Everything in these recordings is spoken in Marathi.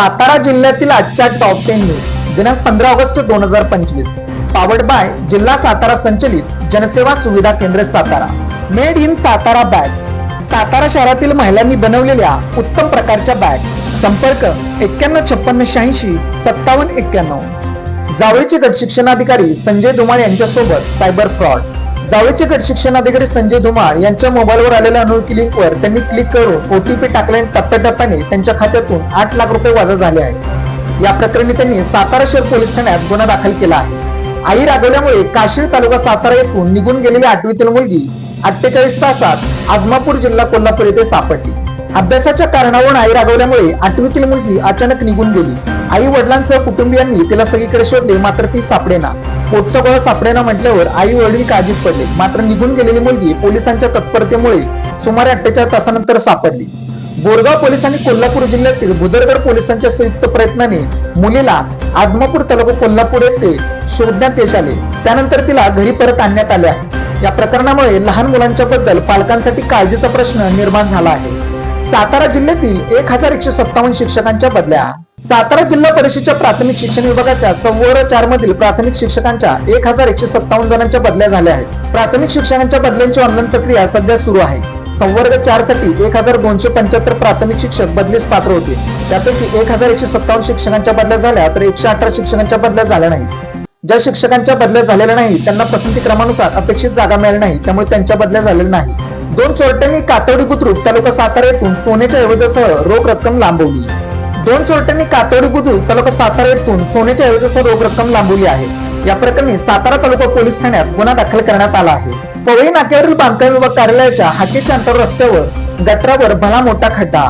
सातारा जिल्ह्यातील आजच्या टॉप टेन न्यूज दिनांक पंधरा ऑगस्ट दोन हजार पंचवीस. पावर्ड बाय जिल्हा सातारा संचलित जनसेवा सुविधा केंद्र Satara. Made in Satara bags Satara शहरातील महिलांनी बनवलेल्या उत्तम प्रकारच्या बॅग संपर्क एक्क्याण्णव छप्पन्न शहाऐंशी सत्तावन्न एक्क्याण्णव. जावळीचे गट शिक्षणाधिकारी संजय धुमाळ यांच्यासोबत सायबर फ्रॉड जावळीचे गट शिक्षणाधिकारी संजय धुमाळ यांच्या मोबाईलवर आलेल्या अनोळखी लिंकवर त्यांनी क्लिक करून ओटीपी टाकल्याने टप्प्याटप्प्याने त्यांच्या खात्यातून आठ लाख रुपये वजा झाले आहेत. या प्रकरणी त्यांनी सातारा शहर पोलीस ठाण्यात गुन्हा दाखल केला आहे. आई रागवल्यामुळे काशीळ तालुका सातारा येथून निघून गेलेली आठवीतील मुलगी अठ्ठेचाळीस तासात आदमापूर जिल्हा कोल्हापूर येथे सापडली. अभ्यासाच्या कारणावरून आई रागवल्यामुळे आठवीतील मुलगी अचानक निघून गेली. आई वडिलांसह कुटुंबियांनी तिला सगळीकडे शोधले मात्र ती सापडेना. पोटचा गोळा सापडेना म्हटल्यावर आई वडील काळजीत पडले. मात्र निघून गेलेली मुलगी पोलिसांच्या तत्परतेमुळे सुमारे अठ्ठेचाळीस तासानंतर सापडली. बोरगाव पोलीस आणि कोल्हापूर जिल्ह्यातील भुदरगड पोलिसांच्या संयुक्त प्रयत्नाने मुलीला आदमापूर तालुका कोल्हापूर येथे शोधण्यात यश आले. त्यानंतर तिला घरी परत आणण्यात आले आहे. या प्रकरणामुळे लहान मुलांच्या बद्दल पालकांसाठी काळजीचा प्रश्न निर्माण झाला आहे. सातारा जिल्ह्यातील एक हजार एकशे सत्तावन्न शिक्षकांच्या बदल्या. सातारा जिल्हा परिषदेच्या प्राथमिक शिक्षण विभागाच्या संवर चार मधील प्राथमिक शिक्षकांच्या एक हजार एकशे सत्तावन्न जणांच्या बदल्या झाल्या आहेत. प्राथमिक शिक्षकांच्या बदल्यांची ऑनलाईन प्रक्रिया सध्या सुरू आहे. संवर्ग चारसाठी एक हजार दोनशे पंच्याहत्तर प्राथमिक शिक्षक बदलीस पात्र होते. त्यापैकी एक हजार एकशे सत्तावन्न शिक्षकांच्या बदल्या झाल्या तर एकशे अठरा शिक्षकांच्या बदल्या झाल्या नाही ज्या शिक्षकांच्या बदल्या झालेल्या नाही त्यांना पसंती क्रमानुसार अपेक्षित जागा मिळाली नाही त्यामुळे त्यांच्या बदल्या झालेल्या नाही दोन चोरट्यांनी कातवडी बुद्रुक तालुका सातारा येथून सोन्याच्या ऐवजासह रोख रक्कम लांबवली. दोन चोरट्यांनी कातवडी बुद्रुक तालुका सातारा येथून सोन्याच्या ऐवजासह रोख रक्कम लांबवली आहे. या प्रकरणी सातारा तालुका पोलीस ठाण्यात गुन्हा दाखल करण्यात आला आहे. पवई नाक्यावरील बांधकाम विभाग कार्यालयाच्या हाकेच्या अंतर रस्त्यावर गटरावर भला मोठा खड्डा.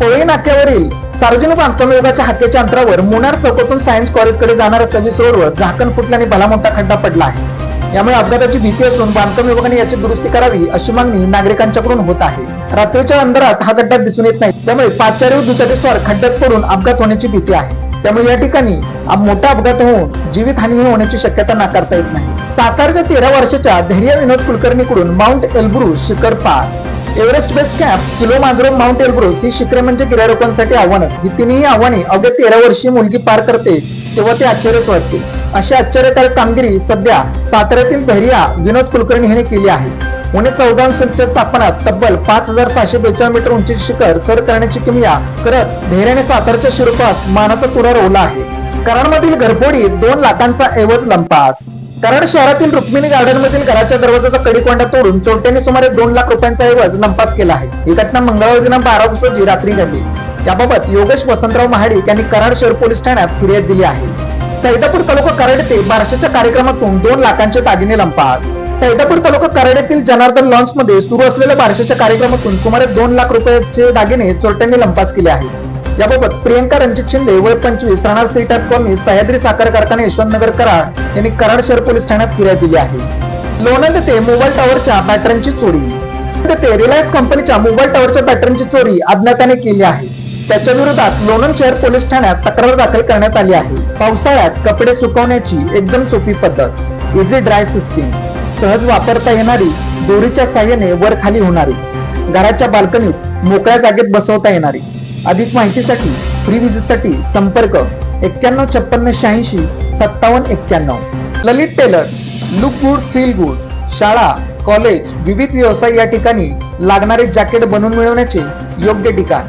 पवई नाक्यावरील सार्वजनिक बांधकाम विभागाच्या हाकेच्या अंतरावर मुनार चौकातून सायन्स कॉलेजकडे जाणाऱ्या सर्व्हिस रोडवर झाकण फुटल्याने भला मोठा खड्डा पडला आहे. यामुळे अपघाताची भीती असून बांधकाम विभागाने याची दुरुस्ती करावी अशी मागणी नागरिकांच्याकडून होत आहे. रात्रीच्या अंधारात हा गड्डा दिसून येत नाही. त्यामुळे पाचचारी दुचाकीस्वार खड्ड्यात पडून अपघात होण्याची भीती आहे. त्यामुळे या ठिकाणी मोठा अपघात होऊन जीवितहानी होण्याची शक्यता नाकारता येत नाही. सातारच्या तेरा वर्षाच्या धैर्य विनोद कुलकर्णीकडून माउंट एल्ब्रुस शिखर पार. Everest base camp Kilimanjaro mount Elbrus ही शिखरे म्हणजे गिर्यारोकांसाठी आव्हानच ही तिन्ही आव्हाने अवघ्या तेरा वर्षीय मुलगी पार करते तेव्हा ते आश्चर्यच वाटते. अशी आश्चर्यकारक कामगिरी सध्या साताऱ्यातील धैर्या विनोद कुलकर्णी यांनी केली आहे. उणे चौदा अंश सेल्सिअस तापमानात तब्बल पाच हजार सहाशे बेचाळीस मीटर उंचीचे शिखर सर करण्याची किमया करत धैर्याने सातारच्या शिरोपात मानाचा तुरा रोवला आहे. कराडमधील घरफोडी दोन लाखांचा ऐवज लंपास. कराड शहरातील रुक्मिणी गार्डन मधील घराच्या दरवाजाचा कडीकोंडा तोडून चोरट्यांनी सुमारे दोन लाख रुपयांचा ऐवज लंपास केला आहे. ही घटना मंगळवार दिनांक बारा ऑगस्ट रोजी रात्री घडली. याबाबत योगेश वसंतराव महाडिक यांनी कराड शहर पोलीस ठाण्यात फिर्याद दिली आहे. सैदापूर तालुका कराड येथे बारशाच्या कार्यक्रमातून दोन लाखांचे दागिने लंपास सैदापूर तालुका कराड येथील जनार्दन लॉन्समध्ये सुरू असलेल्या बारशाच्या कार्यक्रमातून सुमारे दोन लाख रुपयाचे दागिने चोरट्यांनी लंपास केले आहेत. याबाबत प्रियंका रणजित शिंदे वय पंचवीस राहणार सीटात कॉलनी सह्याद्री साखर कारखाना यशवंतनगर कराड यांनी कराड शहर पोलीस ठाण्यात फिर्याद दिली आहे. लोणंद ते मोबाईल टॉवरच्या बॅटऱ्यांची चोरी. लोणंद रिलायन्स कंपनीच्या मोबाईल टॉवरच्या बॅटऱ्यांची चोरी अज्ञाताने केली आहे. त्याच्या विरोधात लोणंद शहर पोलीस ठाण्यात तक्रार दाखल करण्यात आली आहे. पावसाळ्यात कपडे सुकवण्याची एकदम सोपी पद्धत. इझी ड्राय सिस्टीम सहज वापरता येणारी दोरीच्या साह्याने वर खाली होणारी. घराच्या बाल्कनीत मोकळ्या जागेत बसवता येणारी. अधिक माहितीसाठी फ्री विजिटसाठी संपर्क एक्क्याण्णव छप्पन्न शहाऐंशी सत्तावन्न एक्क्याण्णव. Lalit tailors look good feel good शाळा कॉलेज विविध व्यवसाय या ठिकाणी लागणारे जॅकेट बनवून मिळवण्याचे योग्य ठिकाण.